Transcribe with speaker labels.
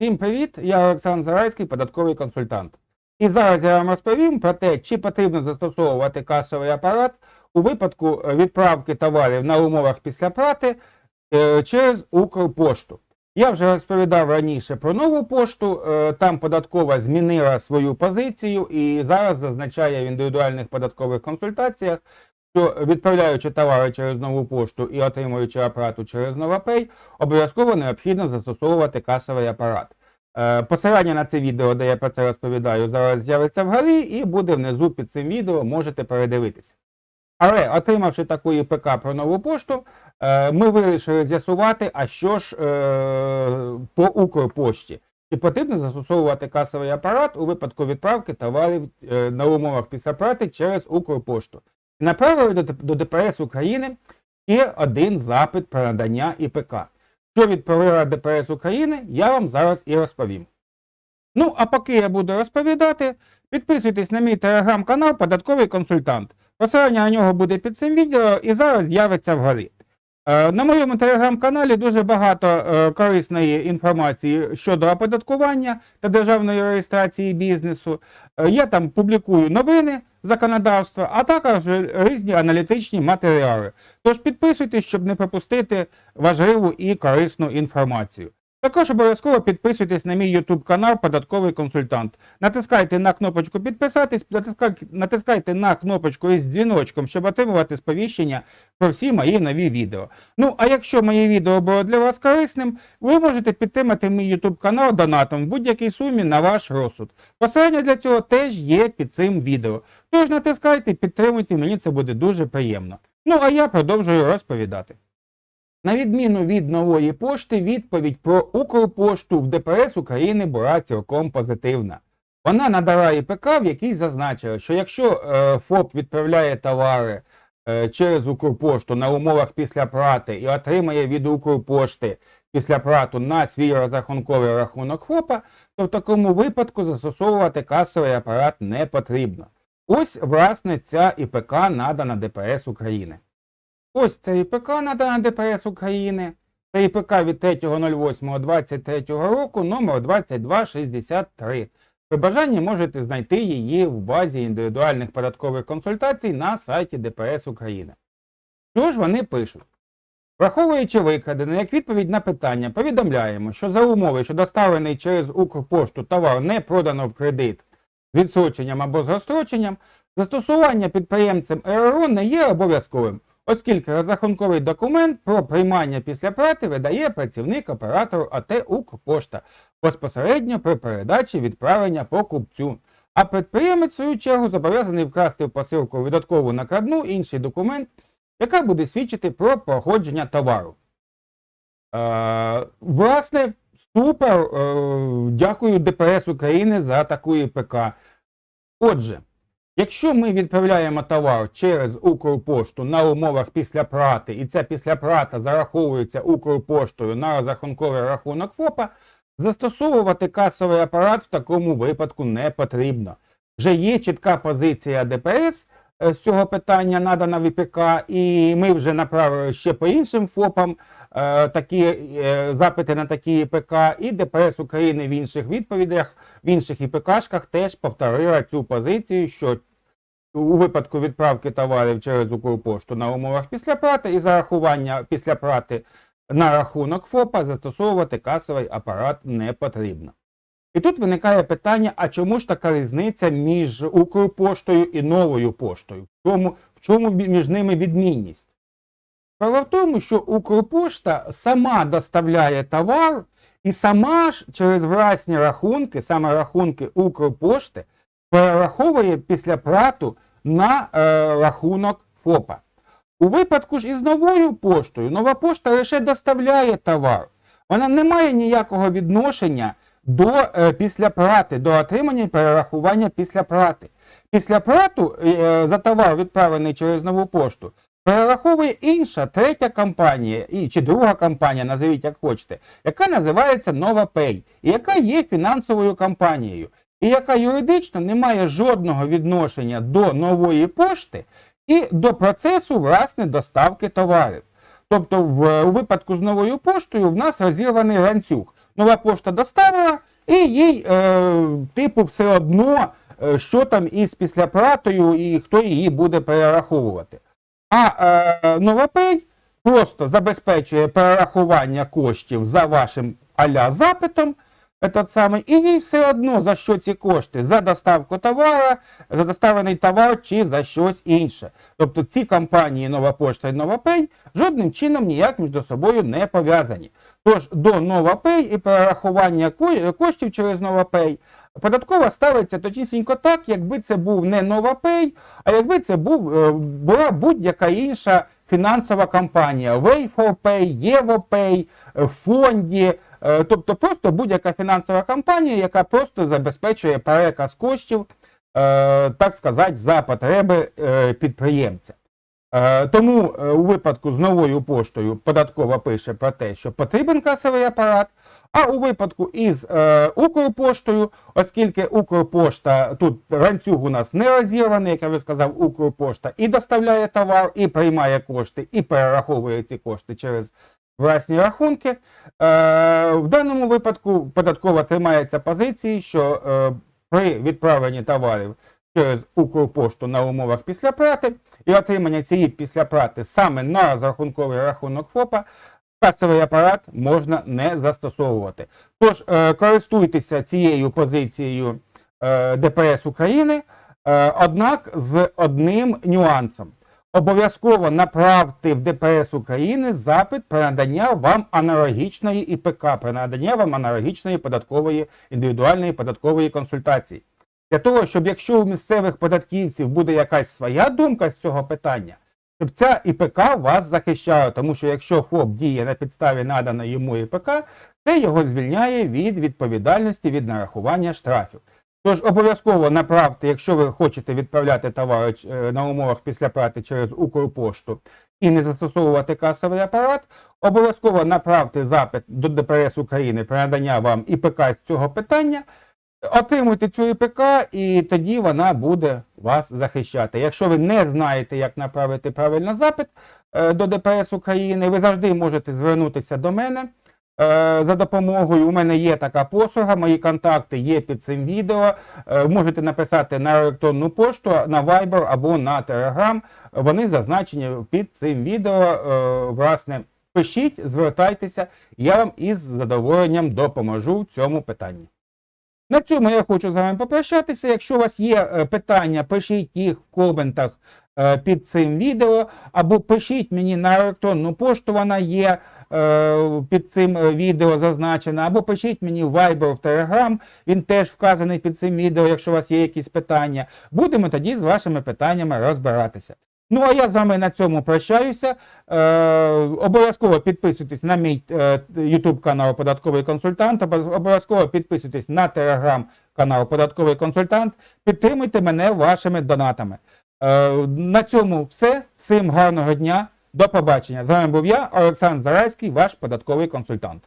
Speaker 1: Всім привіт! Я Олександр Зарайський, податковий консультант. І зараз я вам розповім про те, чи потрібно застосовувати касовий апарат у випадку відправки товарів на умовах після плати е, через Укрпошту. Я вже розповідав раніше про нову пошту. е, Там податкова змінила свою позицію і зараз зазначає в індивідуальних податкових консультаціях, що відправляючи товари через нову пошту і отримуючи апарату через Новапей, обов'язково необхідно застосовувати касовий апарат. Е, Посилання на це відео, де я про це розповідаю, зараз з'явиться вгорі і буде внизу під цим відео, можете передивитися. Але отримавши таку ІПК про нову пошту, е, ми вирішили з'ясувати, а що ж е, по Укрпошті. Чи потрібно застосовувати касовий апарат у випадку відправки товарів на умовах після плати через Укрпошту. Направили до, до ДПС України ще один запит про надання ІПК. Що відправила ДПС України, я вам зараз і розповім. Ну, а поки я буду розповідати, підписуйтесь на мій телеграм-канал Податковий консультант. Посилання на нього буде під цим відео і зараз з'явиться вгорі. Е, На моєму телеграм-каналі дуже багато е, корисної інформації щодо оподаткування та державної реєстрації бізнесу. Е, Я там публікую новини законодавства, а також різні аналітичні матеріали. Тож підписуйтесь, щоб не пропустити важливу і корисну інформацію. Також обов'язково підписуйтесь на мій YouTube канал Податковий консультант. Натискайте на кнопочку підписатись, натискайте, на кнопочку із дзвіночком, щоб отримувати сповіщення про всі мої нові відео. Ну, а якщо моє відео було для вас корисним, ви можете підтримати мій YouTube канал донатом в будь-якій сумі на ваш розсуд. Посилання для цього теж є під цим відео. Тож натискайте, підтримуйте, мені це буде дуже приємно. Ну а я продовжую розповідати. На відміну від нової пошти, відповідь про Укрпошту в ДПС України була цілком позитивна. Вона надала ІПК, в якій зазначила, що якщо е, ФОП відправляє товари е, через Укрпошту на умовах після плати і отримає від Укрпошти після плату на свій розрахунковий рахунок ФОПа, то в такому випадку застосовувати касовий апарат не потрібно. Ось, власне, ця ІПК надана ДПС України. Ось це ІПК надана ДПС України. Це ІПК від 3.08.23 року номер 2263. При бажанні можете знайти її в базі індивідуальних податкових консультацій на сайті ДПС України. Що ж вони пишуть? Враховуючи викрадене, як відповідь на питання, повідомляємо, що за умови, що доставлений через Укрпошту товар не продано в кредит з відсроченням або з розстроченням, застосування підприємцем РРО не є обов'язковим оскільки розрахунковий документ про приймання після плати видає працівник оператору АТ Укрпошта безпосередньо при передачі відправлення покупцю. А підприємець, в свою чергу, зобов'язаний вкрасти в посилку видаткову накладну інший документ, яка буде свідчити про походження товару. Е, власне, супер. Е, дякую ДПС України за таку ІПК. Отже. Якщо ми відправляємо товар через Укрпошту на умовах післяплати, і ця післяплата зараховується Укрпоштою на розрахунковий рахунок ФОПа, застосовувати касовий апарат в такому випадку не потрібно. Вже є чітка позиція ДПС е, з цього питання надана в ІПК, і ми вже направили ще по іншим ФОПам такі е, запити на такі ІПК, і ДПС України в інших відповідях, в інших ІПКшках теж повторила цю позицію, що у випадку відправки товарів через Укрпошту на умовах післяплати і зарахування післяплати на рахунок ФОПа застосовувати касовий апарат не потрібно. І тут виникає питання: а чому ж така різниця між Укрпоштою і новою поштою? В чому, в чому між ними відмінність? Справа в тому, що Укрпошта сама доставляє товар і сама ж через власні рахунки, саме рахунки Укрпошти, перераховує після плату на е, рахунок ФОПа. У випадку ж із новою поштою, нова пошта лише доставляє товар. Вона не має ніякого відношення до е, післяплати, до отримання і перерахування післяплати. Післяплату е, за товар, відправлений через нову пошту, перераховує інша, третя компанія, і, чи друга компанія, назовіть як хочете, яка називається NovaPay, і яка є фінансовою компанією і яка юридично не має жодного відношення до нової пошти і до процесу власне доставки товарів. Тобто, в, у випадку з новою поштою в нас розірваний ланцюг. нова пошта доставила, і їй, е, типу, все одно, е, що там із післяплатою і хто її буде перераховувати. А е, новопей просто забезпечує перерахування коштів за вашим аля запитом, этот самий, і їй все одно за що ці кошти? За доставку товара, за доставлений товар чи за щось інше. Тобто ці компанії Нова Пошта і NovaPay жодним чином ніяк між собою не пов'язані. Тож до NovaPay і перерахування коштів через NovaPay податкова ставиться точнісінько так, якби це був не NovaPay, а якби це був, е, була будь-яка інша фінансова компанія Way4Pay, EvoPay, е, Фонді, е, тобто просто будь-яка фінансова компанія, яка просто забезпечує переказ коштів, е, так сказати, за потреби е, підприємця. Е, Тому е, у випадку з новою поштою податкова пише про те, що потрібен касовий апарат. А у випадку із е, Укрпоштою, оскільки Укрпошта тут ланцюг у нас не розірваний, як я вже сказав, Укрпошта і доставляє товар, і приймає кошти, і перераховує ці кошти через власні рахунки. Е, в даному випадку податкова тримається позиції, що е, при відправленні товарів через Укрпошту на умовах післяплати і отримання цієї післяплати саме на розрахунковий рахунок ФОПа, касовий апарат можна не застосовувати. Тож е, користуйтеся цією позицією е, ДПС України, е, однак з одним нюансом. Обов'язково направте в ДПС України запит про надання вам аналогічної ІПК, про надання вам аналогічної податкової індивідуальної податкової консультації. Для того, щоб якщо у місцевих податківців буде якась своя думка з цього питання, щоб ця ІПК вас захищала, тому що якщо ФОП діє на підставі наданої йому ІПК, це його звільняє від відповідальності від нарахування штрафів. Тож обов'язково направте, якщо ви хочете відправляти товари е, на умовах післяплати через Укрпошту і не застосовувати касовий апарат, обов'язково направте запит до ДПС України про надання вам ІПК з цього питання. Отримуйте цю ІПК, і тоді вона буде вас захищати. Якщо ви не знаєте, як направити правильно запит е, до ДПС України, ви завжди можете звернутися до мене е, за допомогою. У мене є така послуга, мої контакти є під цим відео. Е, Можете написати на електронну пошту, на Viber або на Telegram. Вони зазначені під цим відео. Власне, пишіть, звертайтеся, я вам із задоволенням допоможу в цьому питанні. На цьому я хочу з вами попрощатися. Якщо у вас є е, питання, пишіть їх в коментах е, під цим відео, або пишіть мені на електронну пошту, вона є е, під цим відео зазначена, або пишіть мені в Viber, в Telegram, він теж вказаний під цим відео, якщо у вас є якісь питання. Будемо тоді з вашими питаннями розбиратися. Ну, а я з вами на цьому прощаюся. Е, обов'язково підписуйтесь на мій е, YouTube канал Податковий консультант, обов- обов'язково підписуйтесь на Telegram канал Податковий консультант. Підтримуйте мене вашими донатами. Е, на цьому все. Всім гарного дня. До побачення. З вами був я, Олександр Зарайський, ваш податковий консультант.